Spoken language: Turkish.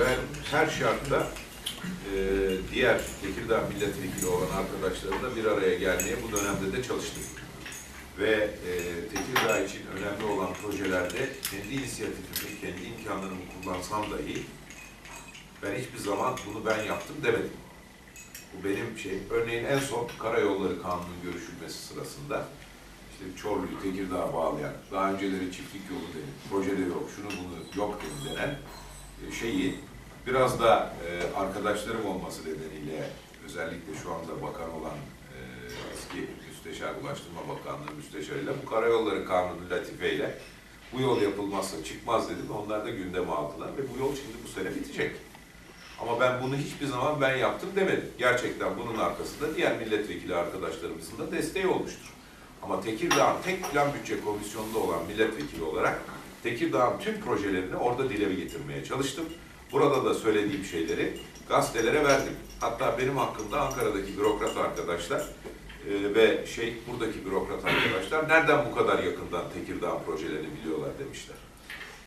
ben her şartta e, diğer Tekirdağ milletvekili olan arkadaşlarımla bir araya gelmeye bu dönemde de çalıştım. Ve e, Tekirdağ için önemli olan projelerde kendi inisiyatifimi, kendi imkanlarımı kullansam dahi ben hiçbir zaman bunu ben yaptım demedim. Bu benim şey, örneğin en son Karayolları Kanunu'nun görüşülmesi sırasında işte Çorlu'yu Tekirdağ'a bağlayan, daha önceleri çiftlik yolu denip, projede yok, şunu bunu yok denip denen e, şeyi biraz da e, arkadaşlarım olması nedeniyle özellikle şu anda bakan olan e, eski Müsteşar Ulaştırma Bakanlığı Müsteşarıyla bu Karayolları Kanunu latifeyle bu yol yapılmazsa çıkmaz dedim. Onlar da gündeme aldılar ve bu yol şimdi bu sene bitecek. Ama ben bunu hiçbir zaman ben yaptım demedim. Gerçekten bunun arkasında diğer milletvekili arkadaşlarımızın da desteği olmuştur. Ama Tekirdağ'ın tek plan bütçe komisyonunda olan milletvekili olarak Tekirdağ'ın tüm projelerini orada dile getirmeye çalıştım. Burada da söylediğim şeyleri gazetelere verdim. Hatta benim hakkımda Ankara'daki bürokrat arkadaşlar e, ve şey buradaki bürokrat arkadaşlar nereden bu kadar yakından Tekirdağ projelerini biliyorlar demişler.